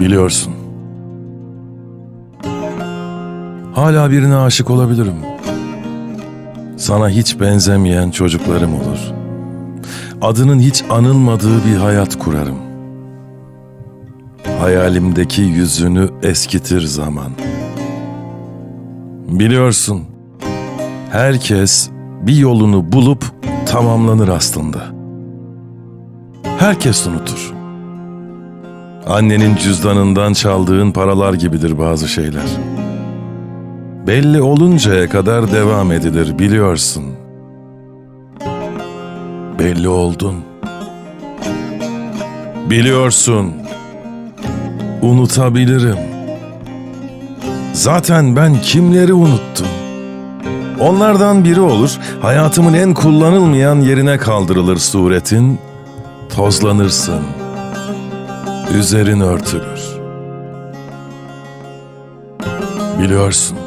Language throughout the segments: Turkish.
Biliyorsun. Hala birine aşık olabilirim. Sana hiç benzemeyen çocuklarım olur. Adının hiç anılmadığı bir hayat kurarım. Hayalimdeki yüzünü eskitir zaman. Biliyorsun, herkes bir yolunu bulup tamamlanır aslında. Herkes unutur. Annenin cüzdanından çaldığın paralar gibidir bazı şeyler. Belli oluncaya kadar devam edilir biliyorsun. Belli oldun. Biliyorsun. Unutabilirim. Zaten ben kimleri unuttum? Onlardan biri olur, hayatımın en kullanılmayan yerine kaldırılır suretin, tozlanırsın, üzerin örtülür. Biliyorsun,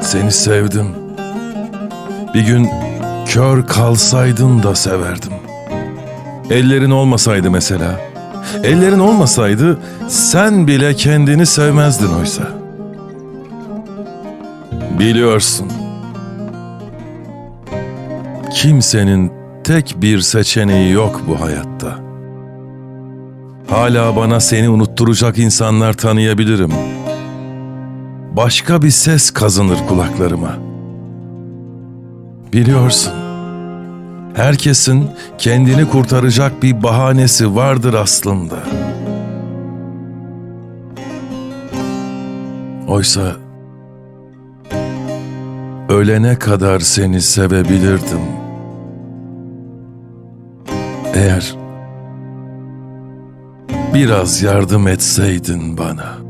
seni sevdim. Bir gün kör kalsaydın da severdim. Ellerin olmasaydı mesela, ellerin olmasaydı sen bile kendini sevmezdin oysa. Biliyorsun. Kimsenin tek bir seçeneği yok bu hayatta. Hala bana seni unutturacak insanlar tanıyabilirim. Başka bir ses kazınır kulaklarıma. Biliyorsun. Herkesin kendini kurtaracak bir bahanesi vardır aslında. Oysa ölene kadar seni sevebilirdim. Eğer biraz yardım etseydin bana.''